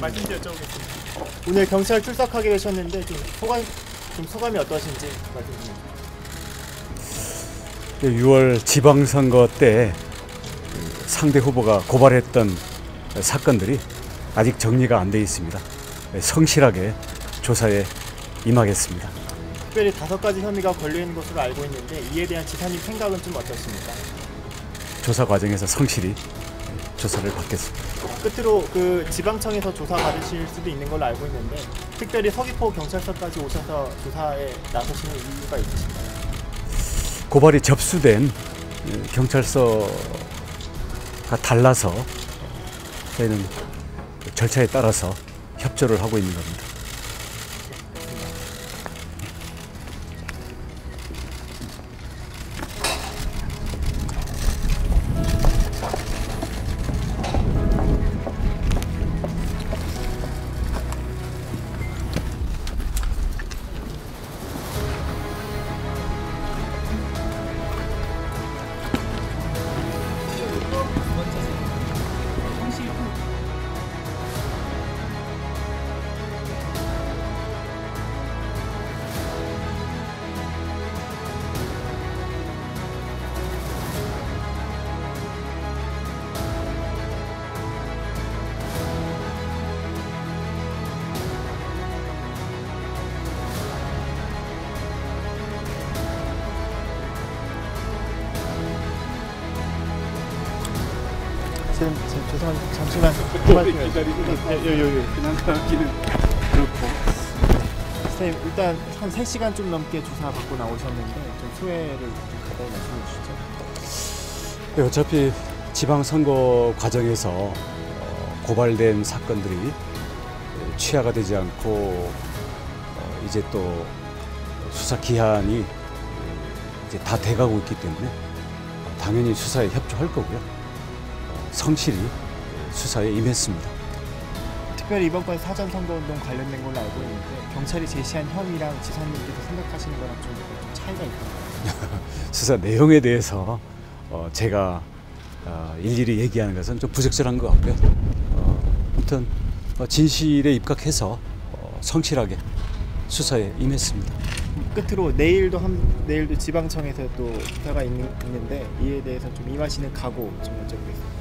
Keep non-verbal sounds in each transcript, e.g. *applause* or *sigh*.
말씀드 여쭤보겠습니다. 오늘 경찰 출석하게 되셨는데 좀 소감 좀 소감이 어떠신지 말씀 좀. 6월 지방선거 때 상대 후보가 고발했던 사건들이 아직 정리가 안 돼 있습니다. 성실하게 조사에 임하겠습니다. 특별히 다섯 가지 혐의가 걸려 있는 것으로 알고 있는데 이에 대한 지사님 생각은 좀 어떠십니까? 조사 과정에서 성실히 조사를 받겠습니다. 끝으로 그 지방청에서 조사 받으실 수도 있는 걸로 알고 있는데 특별히 서귀포 경찰서까지 오셔서 조사에 나서시는 이유가 있으신가요? 고발이 접수된 경찰서가 달라서 저희는 절차에 따라서 협조를 하고 있는 겁니다. 지금, 지금 죄송한데 잠시만 잠시만요. 요요요. 그냥 가기는 그렇고. 선생님 일단 한 3시간 좀 넘게 조사 받고 나오셨는데 좀 소회를 좀 간단히 말씀해 주시죠. 네, 어차피 지방선거 과정에서 어, 고발된 사건들이 에, 취하가 되지 않고 어, 이제 또 수사 기한이 에, 이제 다 돼가고 있기 때문에 당연히 수사에 협조할 거고요. 어, 성실히 수사에 임했습니다. 특별히 이번 건 사전 선거운동 관련된 걸로 알고 있는데 경찰이 제시한 혐의랑 지사님께서 생각하시는 거랑 좀, 좀 차이가 있나요? *laughs* 수사 내용에 대해서 어, 제가 어, 일일이 얘기하는 것은 좀 부적절한 것 같고요. 어, 아무튼 어, 진실에 입각해서 어, 성실하게 수사에 임했습니다. 끝으로 내일도 한 내일도 지방청에서 또 조사가 있는, 있는 데 이에 대해서 좀 임하시는 각오 좀 여쭤보겠습니다.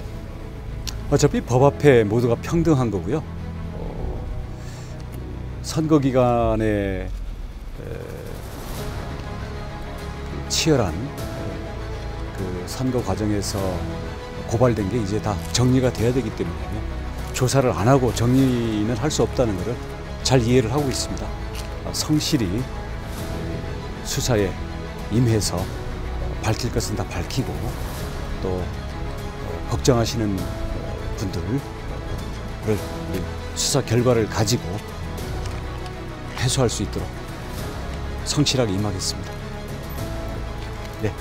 어차피 법 앞에 모두가 평등한 거고요. 어, 선거 기간에 에, 그 치열한 에, 그 선거 과정에서 고발된 게 이제 다 정리가 돼야 되기 때문에 조사를 안 하고 정리는 할 수 없다는 것을 잘 이해를 하고 있습니다. 어, 성실히 에, 수사에 임해서 어, 밝힐 것은 다 밝히고 또 어, 걱정하시는 어, 분들을 수사 결과를 가지고 해소할 수 있도록 성실하게 임하겠습니다. 네.